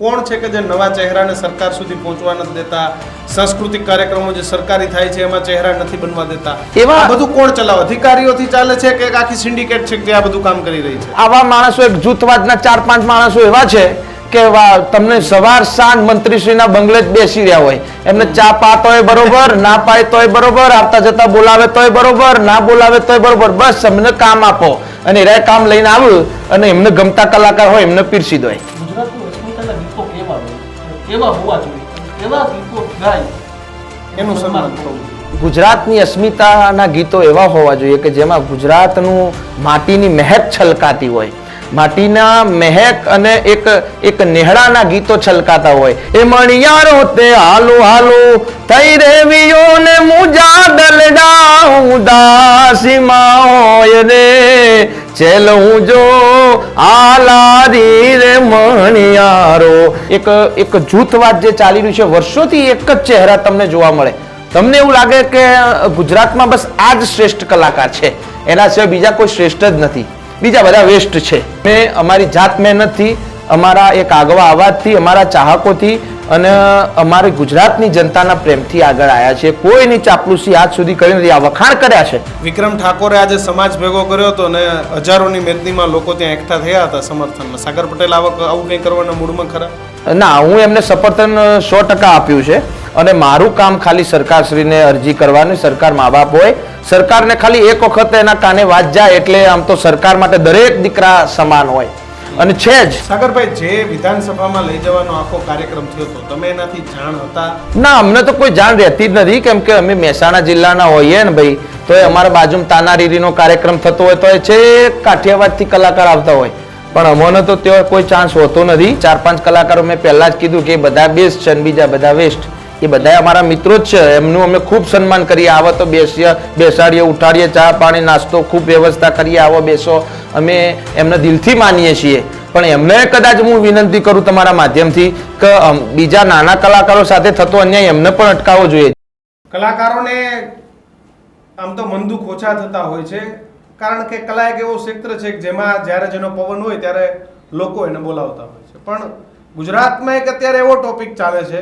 કોણ છે કે જે નવા ચહેરાને સરકાર સુધી પહોંચવા નથી દેતા? સાંસ્કૃતિક કાર્યક્રમો જે સરકારી થાય છે એમાં ચહેરા નથી બનવા દેતા. એવા- બધું કોણ ચલાવે? અધિકારીઓથી ચાલે છે કે એક આખી સિન્ડિકેટ છે કે જે આ બધું કામ કરી રહી છે? આવા માણસો એક જૂથવાદના ચાર પાંચ માણસો એવા છે કે તમને સવાર સાંજ મંત્રીશ્રીના બંગલે જ બેસી રહ્યા હોય. એમને ચા પા તોય બરોબર ના પાય તોય બરોબર આવતા જતા બોલાવે તોય બરોબર ના બોલાવે તોય બરોબર બસ અમને કામ આપો. અને એ કામ લઈને આવ્યું અને એમને ગમતા કલાકાર હોય એમને પીરસી દો કેવા હોવા જોઈએ. એવા ગીતો ગાય એનું સન્માન થવું ગુજરાતની અસ્મિતાના ગીતો એવા હોવા જોઈએ કે જેમાં ગુજરાતનું માટીની મહેક છલકાતી હોય. માટીના મહેક અને એક એક નેહડાના ગીતો છલકાતા હોય. એ મણિયારો તે હાલો હાલો, થઈ રેવીઓ ને મુજા દલડા ઉદાસીમાં હોય રે. ચેલ હું જો આલારી રે મણિયારો. એક એક જૂથવાદ જે ચાલી રહ્યું છે, વર્ષોથી એક જ ચહેરા તમને જોવા મળે. તમને એવું લાગે કે ગુજરાતમાં બસ આ જ શ્રેષ્ઠ કલાકાર છે. એના સિવાય બીજા કોઈ શ્રેષ્ઠ જ નથી. બીજા બધા વેસ્ટ છે. મેં અમારી જાત મહેનતથી અમારા એક આગવા અવાજથી અમારા ચાહકોથી અને અમારી ગુજરાતની જનતાના પ્રેમથી આગળ આવ્યા છે કોઈની ચાપલુસી આજ સુધી કરી નથી. આ વખાણ કર્યા છે. વિક્રમ ઠાકોરે આજે સમાજ ભેગો કર્યો હતો અને હજારોની મેદનીમાં લોકો ત્યાં એકઠા થયા હતા સમર્થનમાં. સાગર પટેલ આ આવું કંઈ કરવાના મૂડમાં ખરા? ના હું એમને સમર્થન સો ટકા આપ્યું છે. અને મારું કામ ખાલી સરકારશ્રીને અરજી કરવાની સરકાર મા બાપ હોય. સરકારને ખાલી એક વખત એના કાને વાત જાય એટલે આમ તો સરકાર માટે દરેક દીકરા સમાન હોય. અને છે જ. સાગરભાઈ જે વિધાનસભામાં લઈ જવાનો આખો કાર્યક્રમ થયો હતો તમે એનાથી જાણ હતા? ના અમને તો કોઈ જાણ રહેતી જ નથી કેમ કે અમે મહેસાણા જિલ્લાના હોઈએ ને ભાઈ તો એ અમારા બાજુમાં તાનારીરીનો કાર્યક્રમ થતો હોય તો એ છે કાઠિયાવાડથી કલાકાર આવતા હોય. પણ અમને તો ત્યાં કોઈ ચાન્સ હોતો નથી. ચાર પાંચ કલાકારો મેં પહેલા જ કીધું કે બધા બેસ્ટ છે બીજા બધા વેસ્ટ. એ બધા અમારા મિત્રો જ છે. એમનું અમે ખૂબ સન્માન કરીએ. આવો તો બેસીએ, બેસાડીએ, ઉઠાડીએ, ચા પાણી, નાસ્તો, ખૂબ વ્યવસ્થા કરીએ. આવો બેસો. અમે એમને દિલથી માનીએ છીએ. પણ એમને કદાચ હું વિનંતી કરું તમારા માધ્યમથી કે બીજા નાના કલાકારો સાથે થતો અન્યાય એમને પણ અટકાવવો જોઈએ. કલાકારોને આમ તો મનદુખ ઓછા થતા હોય છે. કારણ કે કલા એક એવો ક્ષેત્ર છે જેમાં જ્યારે જેનો પવન હોય ત્યારે લોકો એને બોલાવતા હોય છે. પણ ગુજરાતમાં એક અત્યારે એવો ટોપિક ચાલે છે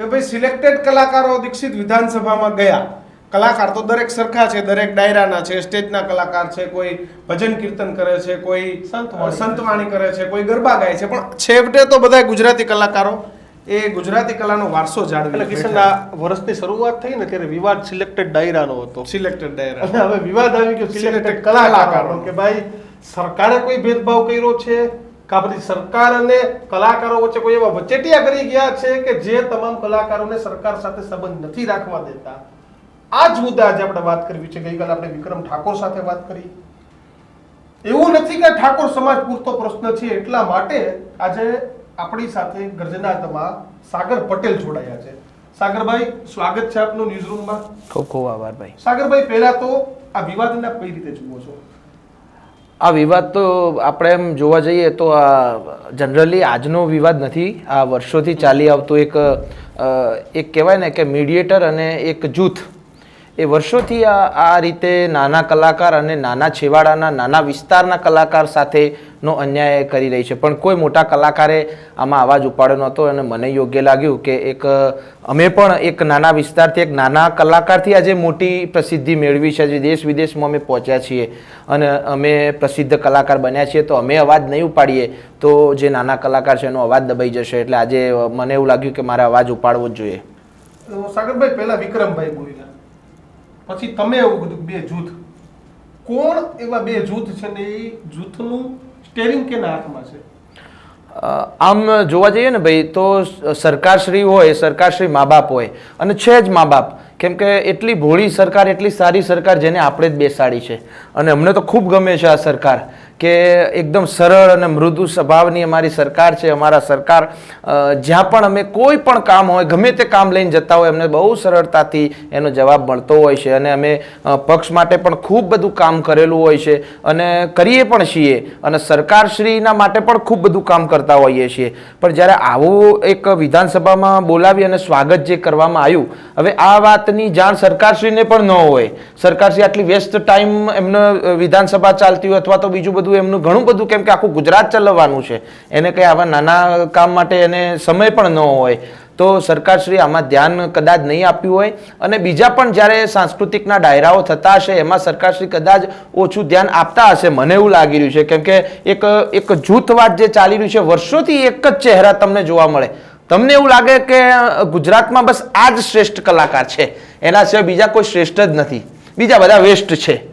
કે ભાઈ સિલેક્ટેડ કલાકારો દીક્ષિત વિધાનસભામાં ગયા. કલાકાર તો દરેક સરખા છે દરેક ડાયરાના છે સ્ટેજના કલાકાર છે કોઈ ભજન કીર્તન કરે છે કોઈ સંતવાણી. કરે છે કોઈ ગરબા ગાય છે. પણ છેવટે તો બધા ગુજરાતી કલાકારો. એ ગુજરાતી કલાનો વારસો એટલે જાળવી કિશનના વર્ષની શરૂઆત થઈ ને ત્યારે વિવાદ સિલેક્ટેડ ડાયરાનો હતો. સિલેક્ટેડ ડાયરા અને હવે વિવાદ આવી ગયો સિલેક્ટેડ. કલાકારો કે ભાઈ સરકારે કોઈ ભેદભાવ કર્યો છે? કા પછી સરકાર અને કલાકારો વચ્ચે કોઈ એવા વચેટિયા કરી ગયા છે કે જે તમામ કલાકારોને સરકાર સાથે સંબંધ નથી રાખવા દેતા? આ જ મુદ્દા આજે આપણે વાત કરવી છે. ગઈકાલે આપણે વિક્રમ ઠાકોર સાથે વાત કરી. એવું નથી કે ઠાકોર સમાજ પૂરતો પ્રશ્ન છે એટલા માટે આજે આપણી સાથે ગર્જનાતમાં સાગર પટેલ જોડાયા છે. સાગરભાઈ સ્વાગત છે આપનું ન્યૂઝરૂમમાં. ખૂબ ખૂબ આભાર ભાઈ. સાગરભાઈ પહેલા તો આ વિવાદને કઈ રીતે જુઓ છો? આ વિવાદ તો આપણે એમ જોવા જઈએ તો આ જનરલી આજનો વિવાદ નથી. આ વર્ષોથી ચાલી આવતો એક એક કહેવાય ને કે મીડિયેટર અને એક જૂથ એ વર્ષોથી આ રીતે નાના કલાકાર અને નાના છેવાડાના, નાના વિસ્તારના કલાકાર સાથેનો અન્યાય કરી રહી છે. પણ કોઈ મોટા કલાકારે આમાં અવાજ ઉપાડ્યો નહોતો અને મને યોગ્ય લાગ્યું કે એક, અમે પણ એક નાના વિસ્તારથી, એક નાના કલાકારથી આજે મોટી પ્રસિદ્ધિ મેળવી છે. જે દેશ વિદેશમાં અમે પહોંચ્યા છીએ અને અમે પ્રસિદ્ધ કલાકાર બન્યા છીએ. તો અમે અવાજ નહીં ઉપાડીએ તો જે નાના કલાકાર છે એનો અવાજ દબાઈ જશે. એટલે આજે મને એવું લાગ્યું કે મારે અવાજ ઉપાડવો જ જોઈએ. સાગરભાઈ, પહેલા વિક્રમભાઈ બોલ્યા પછી તમે એવું કીધું બે જૂથ. કોણ એવા બે જૂથ છે ને એ જૂથનું સ્ટેરિંગ કેના હાથમાં છે? આમ જોવા જઈએ ને ભાઈ, તો સરકારશ્રી હોય, સરકારશ્રી મા બાપ હોય અને છે જ મા બાપ. કેમ કે એટલી ભોળી સરકાર, એટલી સારી સરકાર જેને આપણે જ બેસાડી છે. અને અમને તો ખૂબ ગમે છે આ સરકાર કે એકદમ સરળ અને મૃદુ સ્વભાવની અમારી સરકાર છે, અમારા સરકાર જ્યાં પણ અમે કોઈ પણ કામ હોય, ગમે તે કામ લઈને જતા હોય, અમને બહુ સરળતાથી એનો જવાબ મળતો હોય છે. અને અમે પક્ષ માટે પણ ખૂબ બધું કામ કરેલું હોય છે. અને કરીએ પણ છીએ. અને સરકારશ્રીના માટે પણ ખૂબ બધું કામ કરતા હોઈએ છીએ. પણ જ્યારે આવું એક વિધાનસભામાં બોલાવી અને સ્વાગત જે કરવામાં આવ્યું, હવે આ વાતની જાણ સરકારશ્રીને પણ ન હોય. સરકારશ્રી આટલી વ્યસ્ત ટાઈમ એમને વિધાનસભા ચાલતી હોય અથવા તો બીજું બધું એમનું ઘણું બધું કેમ કે આખું ગુજરાત ચલાવવાનું છે. એને કંઈ આવા નાના કામ માટે એને સમય પણ ન હોય. તો સરકારશ્રી આમાં ધ્યાન કદાચ નહીં આપ્યું હોય. અને બીજા પણ જ્યારે સાંસ્કૃતિકના ડાયરાઓ થતા હશે, એમાં સરકારશ્રી કદાચ ઓછું ધ્યાન આપતા હશે. મને એવું લાગી રહ્યું છે. કેમ કે એક એક જૂથવાદ જે ચાલી રહ્યું છે, વર્ષોથી એક જ ચહેરા તમને જોવા મળે. તમને એવું લાગે કે ગુજરાતમાં બસ આ જ શ્રેષ્ઠ કલાકાર છે? એના સિવાય બીજા કોઈ શ્રેષ્ઠ જ નથી. બીજા બધા વેસ્ટ છે.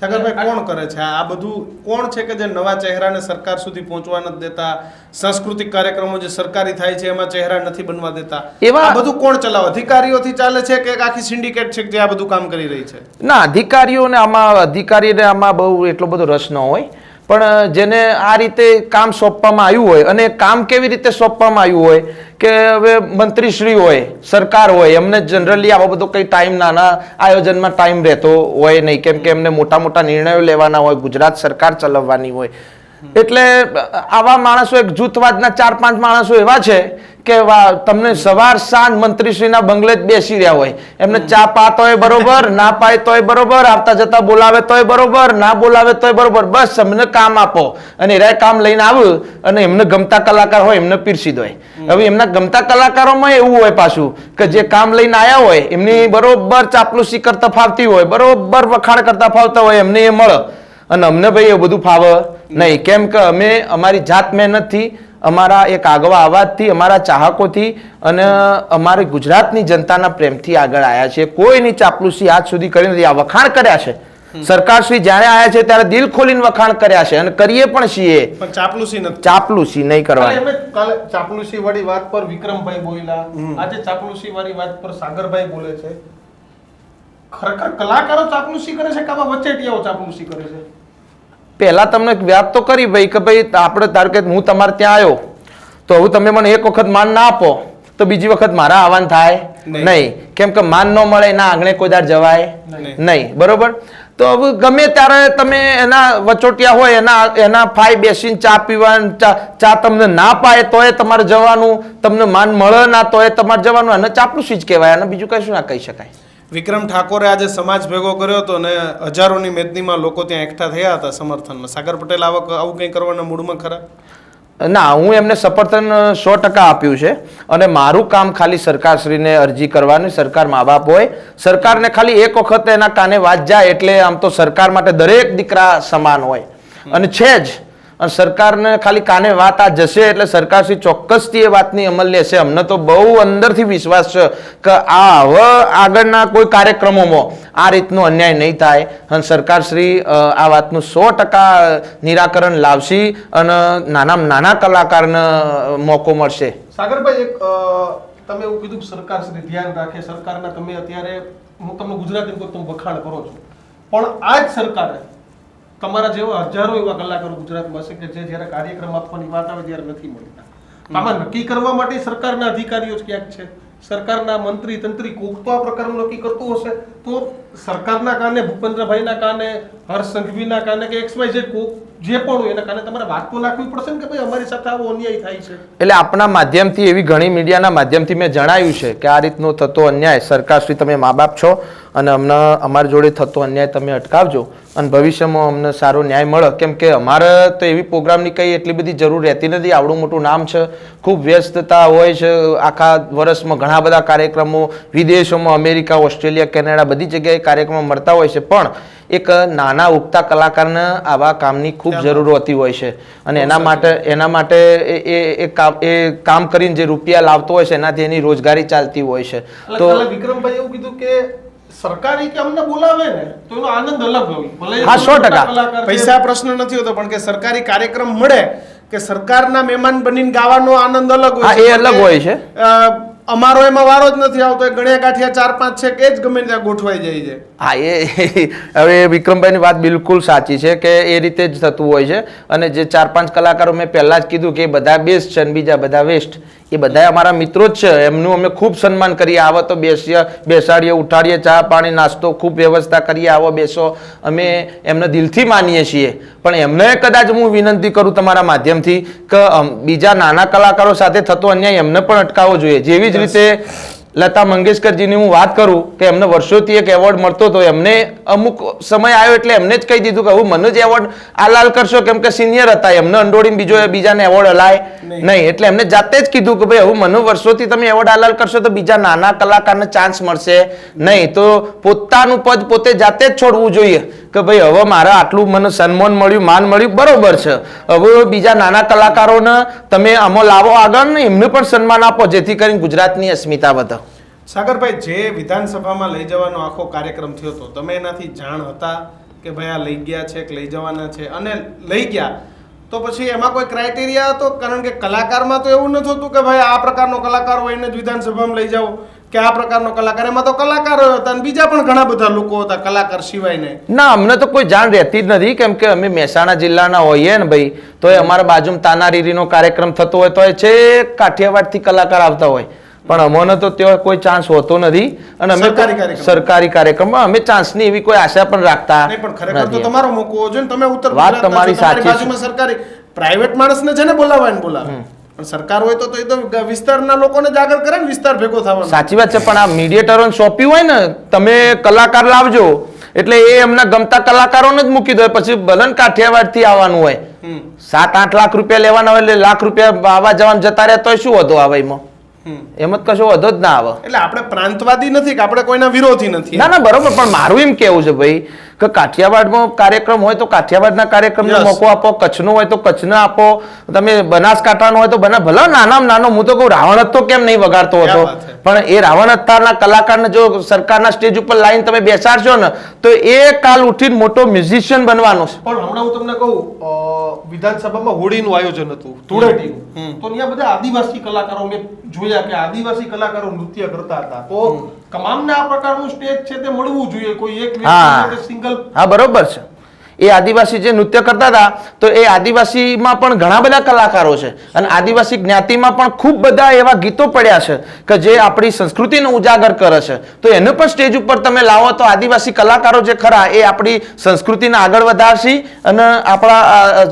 સાગરભાઈ કોણ કરે છે? આ બધું કોણ છે કે જે નવા ચહેરાને સરકાર સુધી પહોંચવા નથી દેતા? સાંસ્કૃતિક કાર્યક્રમો જે સરકારી થાય છે એમાં ચહેરા નથી બનવા દેતા? એવા- બધું કોણ ચલાવે? અધિકારીઓથી ચાલે છે કે આખી સિન્ડિકેટ છે જે આ બધું કામ કરી રહી છે? ના અધિકારીઓને આમાં અધિકારીને આમાં બહુ એટલો બધો રસ ન હોય. પણ જેને આ રીતે કામ સોંપવામાં આવ્યું હોય અને કામ કેવી રીતે સોંપવામાં આવ્યું હોય કે હવે મંત્રીશ્રી હોય સરકાર હોય એમને જનરલી આવો બધો કંઈ ટાઈમ નાના આયોજનમાં ટાઈમ રહેતો હોય નહીં. કેમ કે એમને મોટા મોટા નિર્ણયો લેવાના હોય ગુજરાત સરકાર ચલાવવાની હોય. એટલે આવા માણસો એક જૂથવાદના ચાર પાંચ માણસો એવા છે કે તમને સવાર સાંજ મંત્રીશ્રીના બંગલે જ બેસી રહ્યા હોય. એમને ચા પાતોય બરોબર, ના પાય તોય બરોબર, આવતા જતા બોલાવે તોય બરોબર, ના બોલાવે તોય બરોબર, બસ અમને કામ આપો. અને એરા કામ લઈને આવ્યું અને એમને ગમતા કલાકાર હોય, એમને પીરસી દોય. હવે એમના ગમતા કલાકારોમાં એવું હોય પાછું કે જે કામ લઈને આવ્યા હોય, એમની બરોબર ચાપલુસી કરતા ફાવતી હોય, બરોબર વખાણ કરતા ફાવતા હોય, એમને એ મળે. અને અમને ભાઈ એ બધું ફાવે નહીં. કેમ કે અમે, અમારી જાત મહેનતથી અમારા એક આગવા અવાજથી અમારા ચાહકોથી અને અમારી ગુજરાતની જનતાના પ્રેમથી આગળ આવ્યા છે કોઈની ચાપલુસી આજ સુધી કરી નથી. આ વખાણ કર્યા છે. સરકાર શ્રી જ્યારે આવ્યા છે ત્યારે દિલ ખોલીને વખાણ કર્યા છે અને કરીએ પણ છીએ. પણ ચાપલુસી નથી. ચાપલુસી નહીં કરવા કરવાની. કાલે ચાપલુસી વાળી વાત પર વિક્રમભાઈ બોલ્યા. આજે ચાપલુસી વાળી વાત પર સાગરભાઈ બોલે છે. ખરેખર કલાકારો ચાપલુસી કરે છે કે વચેટિયાઓ ચાપલુસી કરે છે? પહેલા તમને વ્યાપ વાત તો કરી ભાઈ કે ભાઈ આપણે ધારો કે હું તમારે ત્યાં આવ્યો તો હવે તમે મને એક વખત માન ના આપો તો બીજી વખત મારા આવાન થાય? નહીં. કેમ કે માન ન મળે એના આંગણે કોઈ દાડ જવાય? નહીં. બરોબર? તો હવે ગમે ત્યારે તમે એના વચોટિયા હોય એના એના ફાઈ બેસીને ચા પીવા ચા ચા તમને ના પાય તોય તમારે જવાનું. તમને માન મળે ના તોય તમારે જવાનું. અને ચાપલુસી જ કહેવાય. અને બીજું કશું ના કહી શકાય. વિક્રમ ઠાકોરે આજે સમાજ ભેગો કર્યો હતો અને હજારોની મેદનીમાં લોકો ત્યાં એકઠા થયા હતા સમર્થનમાં. સાગર પટેલ આવક આવું કંઈ કરવાના મૂડમાં ખરા? ના હું એમને સમર્થન સો ટકા આપ્યું છે અને મારું કામ ખાલી સરકારશ્રીને અરજી કરવાની સરકાર મા બાપ હોય. સરકારને ખાલી એક વખત એના કાને વાત જાય એટલે આમ તો સરકાર માટે દરેક દીકરા સમાન હોય. અને છે જ અને સરકારને ખાલી કાને વાત આ જશે એટલે સરકારશ્રી ચોક્કસથી એ વાતની અમલ લેશે. અમને તો બહુ અંદરથી વિશ્વાસ છે કે આ હવે આગળના કોઈ કાર્યક્રમોમાં આ રીતનો અન્યાય નહીં થાય અને સરકારશ્રી આ વાતનું સો ટકા નિરાકરણ લાવશે અને નાના નાના કલાકારને મોકો મળશે. સાગરભાઈ, એક તમે એવું કીધું કે સરકાર શ્રી ધ્યાન રાખે, સરકારના તમે અત્યારે, હું તમને ગુજરાતી વખાણ કરો છો, પણ આ જ સરકારે તમારા જેવા હજારો એવા કલાકારો ગુજરાતમાં હશે કે જે જ્યારે કાર્યક્રમ આપવાની વાત આવે ત્યારે નથી મળતા. આમાં નક્કી કરવા માટે સરકારના અધિકારીઓ જ ક્યાંક છે? સરકારના મંત્રી તંત્રી કોક તો આ પ્રકારનું નક્કી કરતું હશે તો સરકારના કારણે, ભૂપેન્દ્રભાઈના કારણે, હર્ષ સંઘવીના કારણે કે એક્સ વાય જે પણ હોય એના કારણે તમારે વાત નાખવી પડશે ને કે ભાઈ અમારી સાથે આવો અન્યાય થાય છે? એટલે આપણા માધ્યમથી એવી ઘણી મીડિયાના માધ્યમથી મેં જણાવ્યું છે કે આ રીતનો થતો અન્યાય સરકારશ્રી, તમે મા બાપ છો અને અમને અમારી જોડે થતો અન્યાય તમે અટકાવજો અને ભવિષ્યમાં અમને સારો ન્યાય મળે. કેમ કે અમારે તો એવી પ્રોગ્રામની કંઈ એટલી બધી જરૂર રહેતી નથી. આવડું મોટું નામ છે, ખૂબ વ્યસ્તતા હોય છે. આખા વર્ષમાં ઘણા બધા કાર્યક્રમો વિદેશોમાં, અમેરિકા, ઓસ્ટ્રેલિયા, કેનેડા બધી જગ્યાએ કાર્યક્રમો મળતા હોય છે. પણ એક નાના ઉગતા કલાકારને આવા કામની ખૂબ જરૂર હોતી હોય છે. અને એના માટે એના માટે એ- એ એ કામ એ કામ કરીને જે રૂપિયા લાવતો હોય છે એનાથી એની રોજગારી ચાલતી હોય છે. તો વિક્રમભાઈ એવું કીધું કે સરકારી કે અમને બોલાવે ને તો એનો આનંદ અલગ હોય. ભલે હા, સો ટકા. પૈસા પ્રશ્ન નથી હોતો પણ કે સરકારી કાર્યક્રમ મળે કે સરકારના મહેમાન બનીને ગાવાનો આનંદ અલગ હોય એ અલગ હોય છે. અમારો એમાં વારો જ નથી આવતો. એ ગણ્યા ગાંઠિયા ચાર, પાંચ, છે કે જ ગમે ત્યાં ગોઠવાઈ જાય છે. હા, એ, હવે વિક્રમભાઈની વાત બિલકુલ સાચી છે કે એ રીતે જ થતું હોય છે. અને જે ચાર, પાંચ કલાકારો મેં પહેલા જ કીધું કે બધા બેસ્ટ છે અને બીજા બધા વેસ્ટ. એ બધા અમારા મિત્રો જ છે. એમનું અમે ખૂબ સન્માન કરીએ. આવો તો બેસીએ, બેસાડીએ, ઉઠાડીએ, ચા, પાણી, નાસ્તો, ખૂબ વ્યવસ્થા કરીએ. આવો, બેસો. અમે એમને દિલથી માનીએ છીએ. પણ એમને કદાચ હું વિનંતી કરું તમારા માધ્યમથી કે બીજા નાના કલાકારો સાથે થતો અન્યાય એમને પણ અટકાવવો જોઈએ. જેવી જ રીતે લતા મંગેશકરજીની હું વાત કરું કે એમને વર્ષોથી એક એવોર્ડ મળતો હતો એમને અમુક સમય આવ્યો એટલે એમને જ કહી દીધું કે હું મને જ એવોર્ડ આલાલ કરશો કેમ કે સિનિયર હતા એમને અંડોળીને બીજો બીજાને એવોર્ડ અલાય નહીં. નહીં. એટલે એમને જાતે જ કીધું કે ભાઈ હું મને વર્ષોથી તમે એવોર્ડ આલાલ કરશો તો બીજા નાના કલાકારને ચાન્સ મળશે નહીં. તો પોતાનું પદ પોતે જાતે જ છોડવું જોઈએ. કે ભાઈ, હવે મારે આટલું મને સન્માન મળ્યું, માન મળ્યું, બરોબર છે. હવે બીજા નાના કલાકારોને તમે આમાં લાવો આગળ ને એમને પણ સન્માન આપો, જેથી કરીને ગુજરાતની અસ્મિતા વધે. સાગરભાઈ, જે વિધાનસભામાં લઈ જવાનો આખો કાર્યક્રમ થયો હતો, તમે એનાથી જાણ હતા કે ભાઈ, આ લઈ ગયા છે કે લઈ જવાના છે? અને લઈ ગયા. તો પછી એમાં કોઈ ક્રાઇટેરિયા હતો? કારણ કે કલાકારમાં તો એવું નથી હોતું કે ભાઈ, આ પ્રકારનો કલાકાર હોય એને જ વિધાનસભામાં લઈ જાઓ. કે આ પ્રકારનો કલાકાર એમાં તો કલાકારો હતા અને બીજા પણ ઘણા બધા લોકો હતા કલાકાર સિવાયને. ના અમને તો કોઈ જાણ રહેતી જ નથી કેમ કે અમે મહેસાણા જિલ્લાના હોઈએ ને ભાઈ તો એ અમારા બાજુમાં તાનારીરીનો કાર્યક્રમ થતો હોય તો એ છે કાઠિયાવાડથી કલાકાર આવતા હોય. પણ અમોને તો તેઓ કોઈ ચાન્સ હોતો નથી અને અમે સરકારી કાર્યક્રમમાં અમે ચાન્સની એવી કોઈ આશા પણ રાખતા નહીં પણ ખરેખર તો તમારો મોકો જોઈએ ને તમે ઉત્તર વાત તમારી સાચી સરકારી પ્રાઇવેટ માણસને છે ને બોલાવવા ને બોલાવે. પણ સરકાર હોય તો તો એ તો વિસ્તારના લોકોને જ આગળ કરે ને વિસ્તાર ભેગો થવાનો. સાચી વાત છે પણ આ મીડિયેટરોને સોંપ્યું હોય ને તમે કલાકાર લાવજો. એટલે એ એમના ગમતા કલાકારોને જ મૂકી દો. પછી ભલન કાઠિયાવાડથી આવવાનું હોય. સાત આઠ લાખ રૂપિયા લેવાના હોય એટલે લાખ રૂપિયા આવવા જવાનું જતા રહ્યા તોય શું વધો આવે એમાં? એમ જ કશો વધો જ ના આવે એટલે આપણે પ્રાંતવાદી નથી કે આપણે કોઈના વિરોધી નથી ના ના બરોબર પણ મારું એમ કેવું છે ભાઈ કે કાઠિયાવાડમાં કાર્યક્રમ હોય તો કાઠિયાવાડના કાર્યક્રમને. મોકો આપો કચ્છનો હોય તો કચ્છને આપો તમે બનાસકાંઠાનો હોય તો બના ભલે નાનામાં નાનો હું તો કહું રાવણ જ તો કેમ નહીં વગાડતો હતો. પણ એ રાવણ અવતારના કલાકારને જો સરકારના સ્ટેજ ઉપર લાઈન તમે બેસાડશો ને તો એ કાલ ઉઠીને મોટો મ્યુઝિશિયન બનવાનો છે. પણ હમણાં હું તમને કહું વિધાનસભામાં હોળીનું આયોજન હતું ધૂળેટીનું. તો ત્યાં બધા આદિવાસી કલાકારો મેં જોયા કે આદિવાસી કલાકારો નૃત્ય કરતા હતા. તો તમામને આ પ્રકારનું સ્ટેજ છે તે મળવું જોઈએ કોઈ એક સિંગલ હા બરોબર છે. એ આદિવાસી જે નૃત્ય કરતા હતા તો એ આદિવાસીમાં પણ ઘણા બધા કલાકારો છે. અને આદિવાસી જ્ઞાતિમાં પણ ખૂબ બધા એવા ગીતો પડ્યા છે કે જે આપણી સંસ્કૃતિને ઉજાગર કરે છે. તો એને પણ સ્ટેજ ઉપર તમે લાવો તો આદિવાસી કલાકારો જે ખરા એ આપણી સંસ્કૃતિને આગળ વધારશે અને આપણા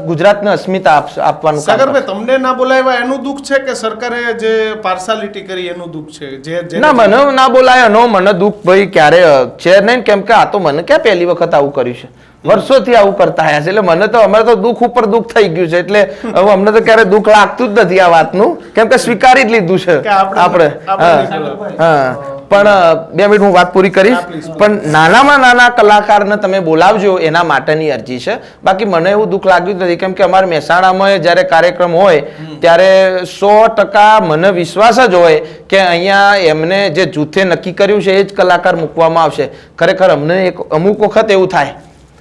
ગુજરાતને અસ્મિતા આપ- આપવાનું સાગરભાઈ તમને ના બોલાવ્યા એનું દુઃખ છે કે સરકારે જે પાર્સાલિટી કરી એનું દુઃખ છે? જે ના મને ના બોલાય નો મને દુઃખ ભાઈ ક્યારે છે નહીં કેમ કે આ તો મને ક્યાં પહેલી વખત આવું કર્યું છે? વર્ષોથી આવું કરતા આવ્યા છે. એટલે મને તો અમારે તો દુઃખ ઉપર દુઃખ થઈ ગયું છે. એટલે હવે અમને તો ક્યારે દુઃખ લાગતું જ નથી આ વાતનું. કેમ કે સ્વીકારી જ લીધું છે. આપણે- હા. પણ બે મિનિટ હું વાત પૂરી કરીશ. પણ નાનામાં નાના કલાકારને તમે બોલાવજો એના માટેની અરજી છે. બાકી મને એવું દુઃખ લાગ્યું જ નથી. કેમ કે અમારે મહેસાણામાં જ્યારે કાર્યક્રમ હોય ત્યારે સો ટકા મને વિશ્વાસ જ હોય કે અહીંયા એમને જે જૂથે નક્કી કર્યું છે એ જ કલાકાર મૂકવામાં આવશે. ખરેખર અમને એક અમુક વખત એવું થાય.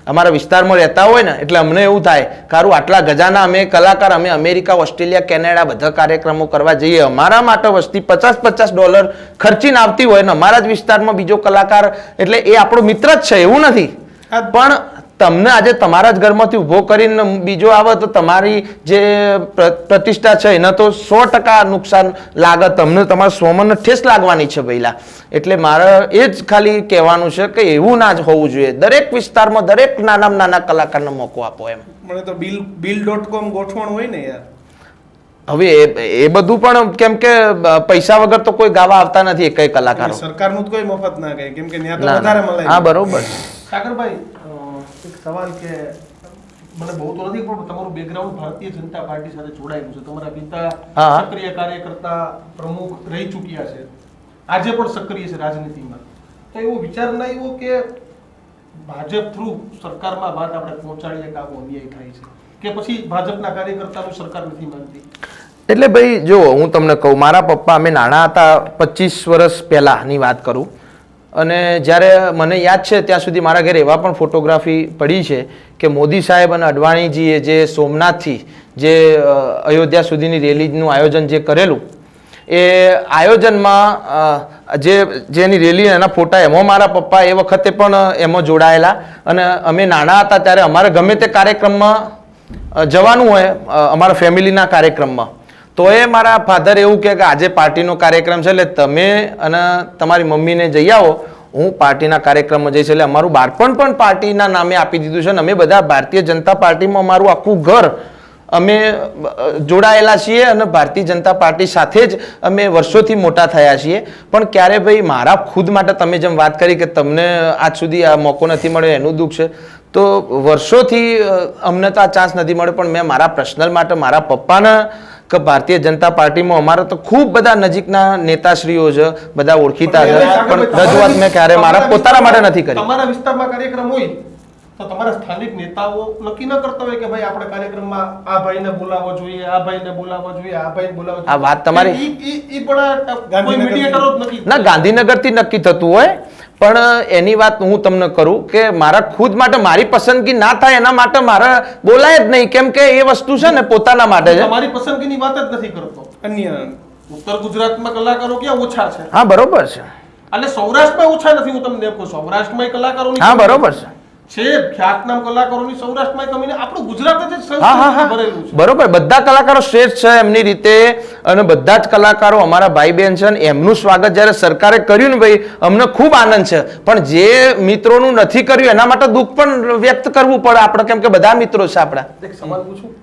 અમારા વિસ્તારમાં રહેતા હોય ને એટલે અમને એવું થાય કારું આટલા ગજાના અમે કલાકાર અમે અમેરિકા ઓસ્ટ્રેલિયા કેનેડા બધા કાર્યક્રમો કરવા જઈએ અમારા માટે વસ્તી પચાસ પચાસ ડોલર ખર્ચીને આવતી હોય ને અમારા જ વિસ્તારમાં બીજો કલાકાર એટલે એ આપણો મિત્ર જ છે એવું નથી. પણ તમને આજે તમારા જ ઘરમાંથી ઊભો કરીને બીજો આવે તો તમારી જે પ્રતિષ્ઠા છે એના તો સો ટકા નુકસાન લાગે. તમને તમારા સ્વમાનને ઠેસ લાગવાની છે પહેલા એટલે મારે એ જ ખાલી કહેવાનું છે કે એવું ના જ હોવું જોઈએ. દરેક વિસ્તારમાં દરેક નાનામાં નાના કલાકારને મોકો આપો એમ. મને તો બિલ બિલ ડોટ કોમ ગોઠવણ હોય ને યાર. હવે એ એ બધું પણ કેમ કે પૈસા વગર તો કોઈ ગાવા આવતા નથી એકય કલાકારો. સરકારનું તો કોઈ મફત ના કહે. કેમ કે ત્યાં તો વધારે મળે. હા બરોબર. સાગરભાઈ સવાલ કે મને બહુ તો નથી પણ તમારું બેકગ્રાઉન્ડ ભારતીય જનતા પાર્ટી સાથે જોડાયેલું છે. તમારા પિતા. સક્રિય કાર્યકર્તા પ્રમુખ રહી ચૂક્યા છે. આજે પણ સક્રિય છે રાજનીતિમાં. તો એવો વિચાર ના આવ્યો કે ભાજપ થ્રુ સરકારમાં વાત આપણે પહોંચાડીએ કે આવો અન્યાય થાય છે? કે પછી ભાજપના કાર્યકર્તાનું સરકાર નથી માનતી? એટલે ભાઈ જો હું તમને કહું મારા પપ્પા અમે નાના હતા પચીસ વર્ષ પહેલાંની વાત કરું. અને જ્યારે મને યાદ છે, ત્યાં સુધી મારા ઘરે એવા પણ ફોટોગ્રાફી પડી છે કે મોદી સાહેબ અને અડવાણીજીએ જે સોમનાથથી જે અયોધ્યા સુધીની રેલીનું આયોજન જે કરેલું, એ આયોજનમાં જે, જેની રેલી એના ફોટા એમાં મારા પપ્પા એ વખતે પણ એમાં જોડાયેલા અને અમે નાના હતા ત્યારે અમારે ગમે તે કાર્યક્રમમાં જવાનું હોય અમારા ફેમિલીના કાર્યક્રમમાં. તો એ મારા ફાધર એવું કહે કે આજે પાર્ટીનો કાર્યક્રમ છે, એટલે તમે અને તમારી મમ્મીને જઈ આવો. હું પાર્ટીના કાર્યક્રમમાં જઈશ, એટલે અમારું બાળપણ પણ પાર્ટીના નામે આપી દીધું છે અને અમે બધા ભારતીય જનતા પાર્ટીમાં અમારું આખું ઘર અમે જોડાયેલા છીએ અને ભારતીય જનતા પાર્ટી સાથે જ અમે વર્ષોથી મોટા થયા છીએ. પણ ક્યારે ભાઈ મારા ખુદ માટે તમે જેમ વાત કરી કે તમને આજ સુધી આ મોકો નથી મળ્યો, એનું દુઃખ છે. તો વર્ષોથી અમને તો આ ચાન્સ નથી મળ્યો, પણ મેં મારા પર્સનલ માટે, મારા પપ્પાના કે ભારતીય જનતા પાર્ટીમાં અમારા તો ખૂબ બધા નજીકના નેતાશ્રીઓ છે બધા ઓળખીતા છે પણ રજૂઆત મેં ક્યારે મારા પોતાના માટે નથી કરી. તમારા વિસ્તારમાં કાર્યક્રમ હોય તો તમારા સ્થાનિક નેતાઓ નક્કી ન કરતા હોય કે ભાઈ આપણે કાર્યક્રમમાં આ ભાઈને બોલાવવો જોઈએ આ ભાઈને બોલાવવો જોઈએ આ ભાઈને બોલાવવો આ વાત તમારી- ઈ- ઈ- ઈ પણ ગાંધીનગર ગાંધીનગરથી નક્કી થતું હોય. પણ એની વાત હું તમને કરું કે મારા ખુદ માટે મારી પસંદગી ના થાય એના માટે મારે બોલાય જ નહીં. કેમ કે એ વસ્તુ છે ને પોતાના માટે છે. મારી પસંદગીની વાત જ નથી કરતો. અન્ય. ઉત્તર ગુજરાતમાં કલાકારો ક્યાં ઓછા છે? હા બરોબર છે. એટલે સૌરાષ્ટ્રમાં ઓછા નથી. હું તમને કહું સૌરાષ્ટ્રમાં કલાકારો હા બરોબર છે. છે ખ્યાતનામ કલાકારોની સૌરાષ્ટ્રમાં કમી આપણું ગુજરાત જ હા હા હા. ભરેલું છે. બરોબર બધા કલાકારો શ્રેષ્ઠ છે એમની રીતે અને બધા જ કલાકારો અમારા ભાઈ બહેન છે ને એમનું સ્વાગત જ્યારે સરકારે કર્યું ને ભાઈ અમને ખૂબ આનંદ છે. પણ જે મિત્રોનું નથી કર્યું એના માટે દુઃખ પણ વ્યક્ત કરવું પડે આપણે કેમ કે બધા મિત્રો છે આપણા. એક સવાલ પૂછું.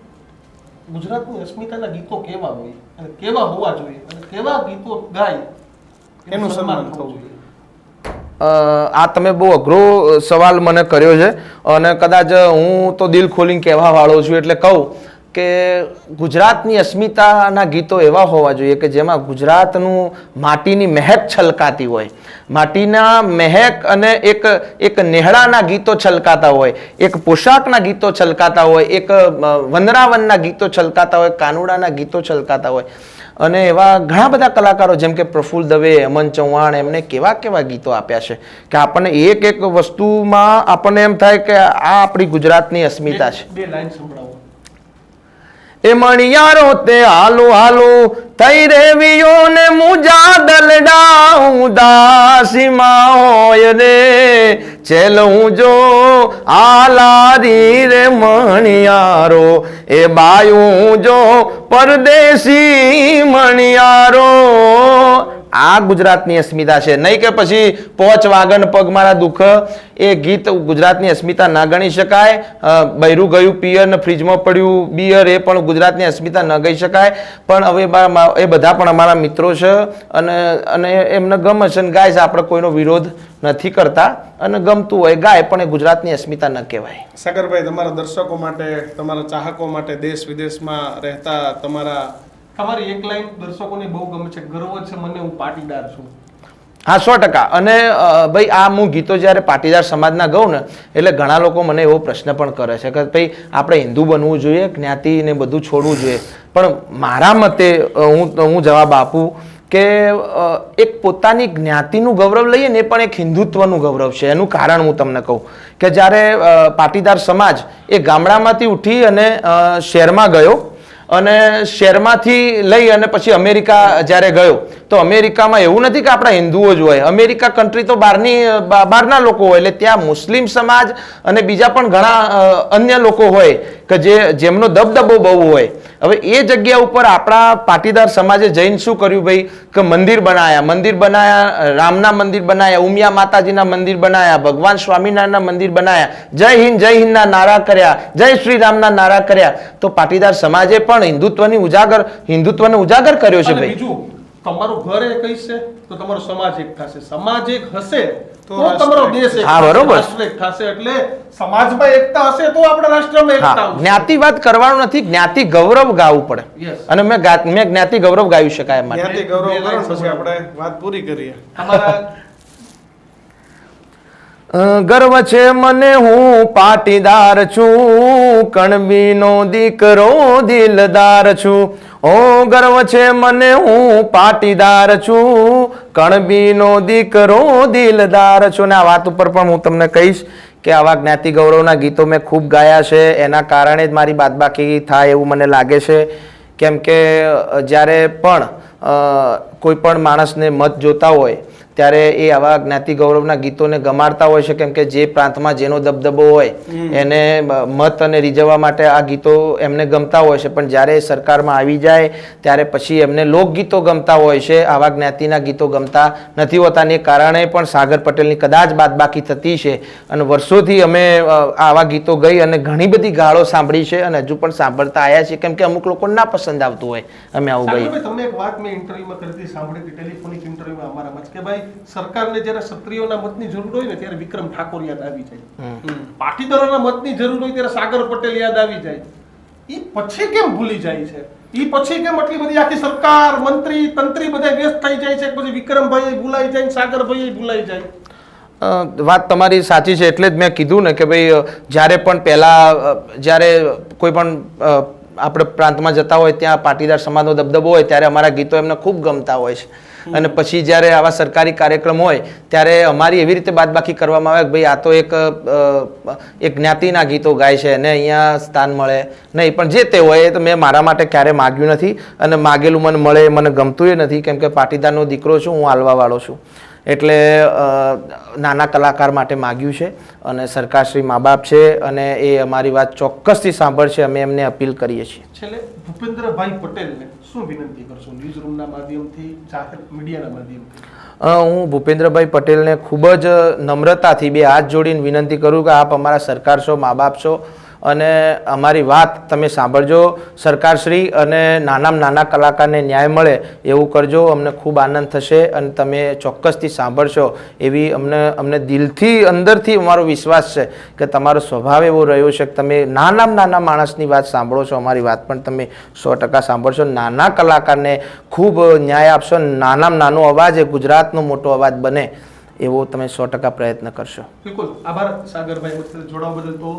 ગુજરાતની અસ્મિતાના ગીતો કેવા હોય? અને કેવા હોવા જોઈએ? અને કેવા ગીતો ગાય? એનું સન્માન થવું જોઈએ? અ, આ તમે બહુ અઘરો સવાલ મને કર્યો છે. અને કદાચ હું તો દિલ ખોલીને કહેવા વાળો છું એટલે કહું કે ગુજરાતની અસ્મિતાના ગીતો એવા હોવા જોઈએ કે જેમાં ગુજરાતનું માટીની મહેક છલકાતી હોય. માટીના મહેક અને એક એક નેહળાના ગીતો છલકાતા હોય, એક પોશાકના ગીતો છલકાતા હોય, એક વનરાવનના ગીતો છલકાતા હોય, કાનુડાના ગીતો છલકાતા હોય. અને એવા ઘણા બધા કલાકારો, જેમ કે પ્રફુલ્લ દવે, અમન ચૌહાણ, એમને કેવા કેવા ગીતો આપ્યા છે કે આપણને એક એક વસ્તુમાં આપણને એમ થાય કે આ આપણી ગુજરાતની અસ્મિતા છે. બે લાઈન સંભળાવો. એ મણિયારો તે હાલો હાલો થઈ રેવીઓ ને મુજા દલડા ઉદાસીમાં હોય રે. ચેલ હું જો આલારી રે મણિયારો, એ બાયું જો પરદેશી મણિયારો. આ ગુજરાતની અસ્મિતા છે. નહીં કે પછી પોચ વાગન પગ મારા દુઃખ. એ ગીત ગુજરાતની અસ્મિતા ના ગણી શકાય. બૈરું ગયું પિયર ફ્રીજમાં પડ્યું બિયર, એ પણ ગુજરાતની અસ્મિતા ન ગઈ શકાય. પણ હવે એ બધા પણ અમારા મિત્રો છે અને અને એમને ગમે છે ગાય છે. આપણે કોઈનો વિરોધ નથી કરતા અને ગમતું હોય. ગાય પણ એ ગુજરાતની અસ્મિતા ન કહેવાય. સાગરભાઈ, તમારા દર્શકો માટે, તમારા ચાહકો માટે દેશ વિદેશમાં રહેતા તમારા તમારી એક લાઈન દર્શકોને બહુ ગમે છે, ગર્વ છે મને, હું પાટીદાર છું. હા, સો ટકા. અને ભાઈ, આ હું ગીતો જ્યારે પાટીદાર સમાજના ગઉં ને, એટલે ઘણા લોકો મને એવો પ્રશ્ન પણ કરે છે કે ભાઈ, આપણે હિન્દુ બનવું જોઈએ જ્ઞાતિ ને બધું છોડવું જોઈએ. પણ મારા મતે હું હું જવાબ આપું કે એક પોતાની જ્ઞાતિનું ગૌરવ લઈએ ને એ પણ એક હિન્દુત્વનું ગૌરવ છે. એનું કારણ હું તમને કહું કે જ્યારે પાટીદાર સમાજ એ ગામડામાંથી ઉઠી અને શહેરમાં ગયો અને શહેરમાંથી લઈ અને પછી અમેરિકા જ્યારે ગયો, તો અમેરિકામાં એવું નથી કે આપણા હિન્દુઓ જ હોય. અમેરિકા કન્ટ્રી તો બહારની, બહારના લોકો હોય, એટલે ત્યાં મુસ્લિમ સમાજ અને બીજા પણ ઘણા અન્ય લોકો હોય. કે જે જેમનો દબદબો બહુ હોય. હવે એ જગ્યા ઉપર આપણા પાટીદાર સમાજે જઈને શું કર્યું ભાઈ? કે મંદિર બનાયા મંદિર બનાયા રામના મંદિર બનાયા ઉમિયા માતાજીના મંદિર બનાયા ભગવાન સ્વામિનારાયણના મંદિર બનાયા જય હિન્દ જય હિન્દના નારા કર્યા જય શ્રી રામના નારા કર્યા. તો પાટીદાર સમાજે પણ હિન્દુત્વની ઉજાગર હિન્દુત્વને ઉજાગર કર્યો છે ભાઈ. બીજું તમારું ઘર એક હશે તો તમારો સમાજ એક થશે. સમાજ એક હશે તો તમારો દેશ એક હા, બરોબર. એક થશે એટલે સમાજમાં એકતા હશે તો આપણા રાષ્ટ્રમાં એકતા આવશે. જ્ઞાતિવાદ કરવાનું નથી જ્ઞાતિ ગૌરવ ગાવું પડે. અને મેં મેં જ્ઞાતિ ગૌરવ ગાયું શકાય એમ જ્ઞાતિ ગૌરવ આપણે વાત પૂરી કરીએ. તમારા ગર્વ છે મને, હું પાટીદાર છું. કણબીનો દીકરો દિલદાર છું. ઓ, ગર્વ છે મને, હું પાટીદાર છું. કણબીનો દીકરો દિલદાર છું. ને આ વાત ઉપર પણ હું તમને કહીશ કે આવા જ્ઞાતિ ગૌરવના ગીતો મેં ખૂબ ગાયા છે. એના કારણે જ મારી બાદબાકી થાય એવું મને લાગે છે. કેમ કે જ્યારે પણ કોઈ પણ માણસને મત જોતા હોય ત્યારે એ આવા જ્ઞાતિ ગૌરવના ગીતોને ગમાડતા હોય છે કેમ કે જે પ્રાંતમાં જેનો દબદબો હોય એને મત અને રીઝવવા માટે આ ગીતો એમને ગમતા હોય છે. પણ જ્યારે સરકારમાં આવી જાય ત્યારે પછી એમને લોકગીતો ગમતા હોય છે. આવા જ્ઞાતિના ગીતો ગમતા નથી હોતા ને કારણે પણ સાગર પટેલની કદાચ બાદબાકી થતી છે. અને વર્ષોથી અમે આવા ગીતો ગઈ અને ઘણી બધી ગાળો સાંભળી છે અને હજુ પણ સાંભળતા આવ્યા છીએ કેમ કે અમુક લોકો ના પસંદ આવતું હોય. અમે આવું ગઈ. તમને એક વાત મેં ઇન્ટરવ્યુમાં કરી હતી સાંભળી ટેલિફોનિક ઇન્ટરવ્યુમાં અમારા જ કે ભાઈ સરકારને જ્યારે ક્ષત્રિયોના મતની જરૂર હોય ને ત્યારે વિક્રમ ઠાકોર યાદ આવી જાય. પાટીદારોના મતની જરૂર હોય ત્યારે સાગર પટેલ યાદ આવી જાય. એ પછી કેમ ભૂલી જાય છે? એ પછી કેમ આટલી બધી આખી સરકાર મંત્રી તંત્રી બધા વ્યસ્ત થઈ જાય છે? પછી વિક્રમભાઈ ભૂલાઈ જાય સાગરભાઈ ભૂલાઈ જાય. વાત તમારી સાચી છે એટલે જ મેં કીધું ને કે ભાઈ જ્યારે પણ પહેલાં જ્યારે કોઈ પણ આપણે પ્રાંતમાં જતા હોય ત્યાં પાટીદાર સમાજનો દબદબો હોય ત્યારે અમારા ગીતો એમને ખૂબ ગમતા હોય છે. અને પછી જ્યારે આવા સરકારી કાર્યક્રમ હોય ત્યારે અમારી એવી રીતે બાદબાકી કરવામાં આવે કે ભાઈ આ તો એક એક જ્ઞાતિના ગીતો ગાય છે અને અહીંયા સ્થાન મળે. નહીં પણ જે તે હોય એ તો મેં મારા માટે ક્યારે માગ્યું નથી અને માગેલું મને મળે મને ગમતું એ નથી. કેમ કે પાટીદારનો દીકરો છું હું હાલવાવાળો છું. એટલે નાના કલાકાર માટે માગ્યું છે અને સરકારશ્રી મા બાપ છે અને એ અમારી વાત ચોક્કસથી સાંભળશે અમે એમને અપીલ કરીએ છીએ. છેલ્લે ભૂપેન્દ્રભાઈ પટેલને શું વિનંતી કરશો? ન્યૂઝ રૂમના માધ્યમથી જાહેર મીડિયાના માધ્યમથી? હું ભૂપેન્દ્રભાઈ પટેલને ખૂબ જ નમ્રતાથી બે હાથ જોડીને વિનંતી કરું કે આપ અમારા સરકાર છો મા બાપ છો અને અમારી વાત તમે સાંભળજો. સરકારશ્રી અને નાનામાં નાના કલાકારને ન્યાય મળે એવું કરજો. અમને ખૂબ આનંદ થશે અને તમે ચોક્કસથી સાંભળશો એવી અમને અમને દિલથી અંદરથી અમારો વિશ્વાસ છે કે તમારો સ્વભાવ એવો રહ્યો છે કે તમે નાનામાં નાના માણસની વાત સાંભળો છો. અમારી વાત પણ તમે સો ટકા સાંભળશો. નાના કલાકારને ખૂબ ન્યાય આપશો. નાનામાં નાનો અવાજ એ ગુજરાતનો મોટો અવાજ બને એવો તમે સો ટકા પ્રયત્ન કરશો. બિલકુલ. આભાર, સાગરભાઈ. જોડાવા બદલ તો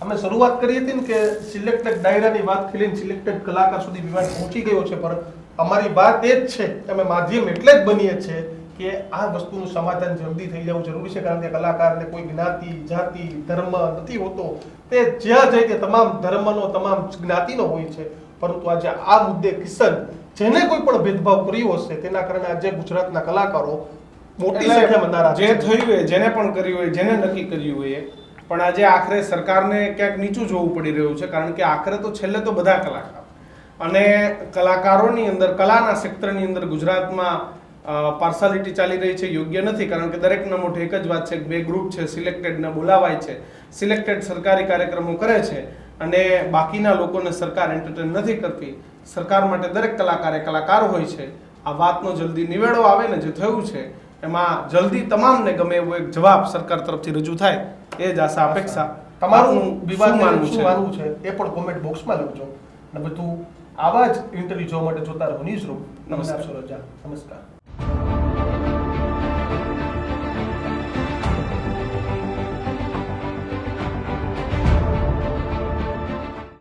અમે શરૂઆત કરી હતી ને કે સિલેક્ટેડ ડાયરાની વાત કરીને સિલેક્ટેડ કલાકાર સુધી વિવાદ પહોંચી ગયો છે પણ અમારી વાત એ જ છે કે અમે માધ્યમ એટલે જ બનીએ છે કે આ વસ્તુનું સમાધાન જલ્દી થઈ જવું જરૂરી છે કારણ કે કલાકારને કોઈ જ્ઞાતિ જાતિ ધર્મ નથી હોતો. તે જ્યાં જાય તે તમામ ધર્મનો તમામ જ્ઞાતિનો હોય છે. પરંતુ આજે આ મુદ્દે કિશન જેને કોઈ પણ ભેદભાવ કર્યો હશે તેના કારણે આજે ગુજરાતના કલાકારો મોટી સંખ્યામાં નારાજ જે થયું હોય જેને પણ કર્યું હોય જેને નક્કી કર્યું હોય એ, પણ આજે આખરે સરકારને ક્યાંક નીચું જોવું પડી રહ્યું છે, કારણ કે આખરે તો છેલ્લે તો બધા કલાકાર. અને કલાકારોની અંદર, કલાના ક્ષેત્રની અંદર ગુજરાતમાં પાર્સાલિટી ચાલી રહી છે, યોગ્ય નથી, કારણ કે દરેકના મોઢે એક જ વાત છે બે ગ્રુપ છે, સિલેક્ટેડને બોલાવાય છે, સિલેક્ટેડ સરકારી કાર્યક્રમો કરે છે, અને બાકીના લોકોને સરકાર એન્ટરટેન નથી કરતી. સરકાર માટે દરેક કલાકાર કલાકાર હોય છે. આ વાતનો જલ્દી નિવેડો આવે ને જે થયું છે એમાં જલ્દી તમામને ગમે એવો એક જવાબ સરકાર તરફથી રજૂ થાય એ જ આશા અપેક્ષા. તમારું વિવાદ માનવું છે? માનવું છે? એ પણ કોમેન્ટ બોક્સમાં લખજો. અને બધું આવા જ ઇન્ટરવ્યુ જોવા માટે જોતા રહો. ન્યૂઝ રૂમ નમસ્કાર. નમસ્કાર નમસ્કાર.